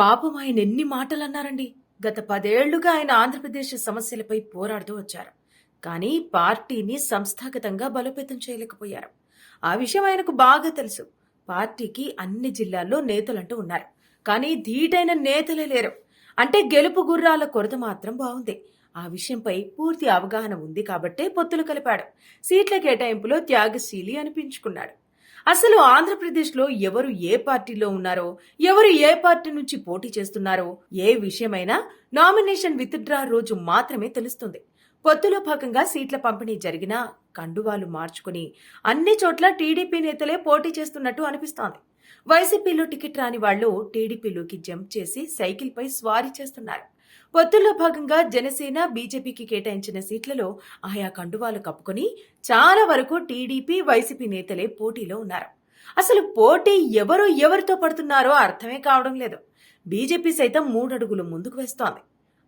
పాపం ఆయన ఎన్ని మాటలు అన్నారండి గత పదేళ్ళుగా ఆయన ఆంధ్రప్రదేశ్ సమస్యలపై పోరాడుతూ వచ్చారు. కానీ పార్టీని సంస్థాగతంగా బలోపేతం చేయలేకపోయారు. ఆ విషయం ఆయనకు బాగా తెలుసు. పార్టీకి అన్ని జిల్లాల్లో నేతలంటూ ఉన్నారు. కానీ ధీటైన నేతలే లేరు. అంటే గెలుపు గుర్రాల కొరత మాత్రం బాగుంది. ఆ విషయంపై పూర్తి అవగాహన ఉంది కాబట్టే పొత్తులు కలిపాడు. సీట్ల కేటాయింపులో త్యాగశీలి అనిపించుకున్నాడు. అసలు ఆంధ్రప్రదేశ్లో ఎవరు ఏ పార్టీలో ఉన్నారో ఎవరు ఏ పార్టీ నుంచి పోటీ చేస్తున్నారో ఏ విషయమైనా నామినేషన్ విత్డ్రా రోజు మాత్రమే తెలుస్తుంది. పొత్తులో భాగంగా సీట్ల పంపిణీ జరిగినా కండువాలు మార్చుకుని అన్ని చోట్ల టీడీపీ నేతలే పోటీ చేస్తున్నట్టు అనిపిస్తోంది. వైసీపీలో టికెట్ రాని వాళ్ళు టీడీపీలోకి జంప్ చేసి సైకిల్పై స్వారీ చేస్తున్నారు. పొత్తుల్లో భాగంగా జనసేన బీజేపీకి కేటాయించిన సీట్లలో ఆయా కండువాలు కప్పుకొని చాలా వరకు టీడీపీ వైసీపీ నేతలే పోటీలో ఉన్నారు. అసలు పోటీ ఎవరు ఎవరితో పడుతున్నారో అర్థమే కావడం లేదు. బీజేపీ సైతం మూడడుగులు ముందుకు వేస్తోంది.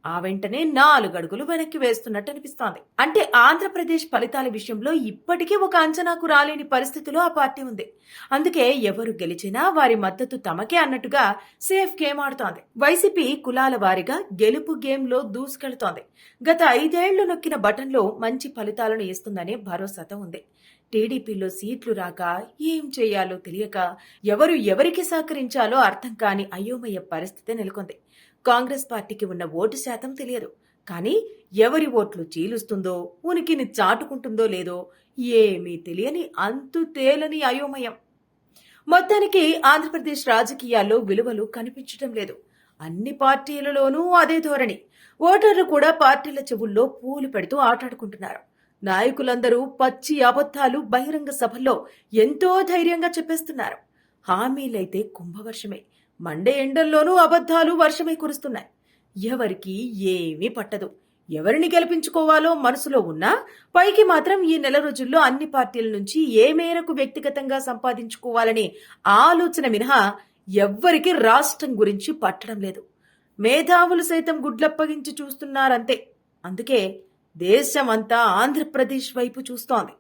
ఆ వెంటనే నాలుగు అడుగులు వెనక్కి వేస్తున్నట్టు అనిపిస్తోంది. అంటే ఆంధ్రప్రదేశ్ ఫలితాల విషయంలో ఇప్పటికీ ఒక అంచనాకు రాలేని పరిస్థితిలో ఆ పార్టీ ఉంది. అందుకే ఎవరు గెలిచినా వారి మద్దతు తమకే అన్నట్టుగా సేఫ్ గేమ్ ఆడుతోంది. వైసీపీ కులాల వారిగా గెలుపు గేమ్లో దూసుకెళ్తోంది. గత ఐదేళ్ళు నొక్కిన బటన్లో మంచి ఫలితాలను ఇస్తుందనే భరోసాతో ఉంది. టీడీపీలో సీట్లు రాక ఏం చేయాలో తెలియక ఎవరు ఎవరికి సహకరించాలో అర్థం కాని అయోమయ పరిస్థితి నెలకొంది. కాంగ్రెస్ పార్టీకి ఉన్న ఓటు శాతం తెలియదు. కానీ ఎవరి ఓట్లు చీలుస్తుందో ఉనికిని చాటుకుంటుందో లేదో ఏమీ తెలియని అంతు తేలని అయోమయం. మొత్తానికి ఆంధ్రప్రదేశ్ రాజకీయాల్లో విలువలు కనిపించడం లేదు. అన్ని పార్టీలలోనూ అదే ధోరణి. ఓటర్లు కూడా పార్టీల చెవుల్లో పూలు పెడుతూ ఆటాడుకుంటున్నారు. నాయకులందరూ పచ్చి అబద్ధాలు బహిరంగ సభల్లో ఎంతో ధైర్యంగా చెప్పేస్తున్నారు. హామీలైతే కుంభవర్షమే. మండే ఎండల్లోనూ అబద్ధాలు వర్షమై కురుస్తున్నాయి. ఎవరికి ఏమీ పట్టదు. ఎవరిని గెలిపించుకోవాలో మనసులో ఉన్నా పైకి మాత్రం ఈ నెల రోజుల్లో అన్ని పార్టీల నుంచి ఏ మేరకు వ్యక్తిగతంగా సంపాదించుకోవాలనే ఆలోచన మినహా ఎవ్వరికి రాష్ట్రం గురించి పట్టడం లేదు. మేధావులు సైతం గుడ్లప్పగించి చూస్తున్నారంతే. అందుకే దేశం అంతా ఆంధ్రప్రదేశ్ వైపు చూస్తోంది.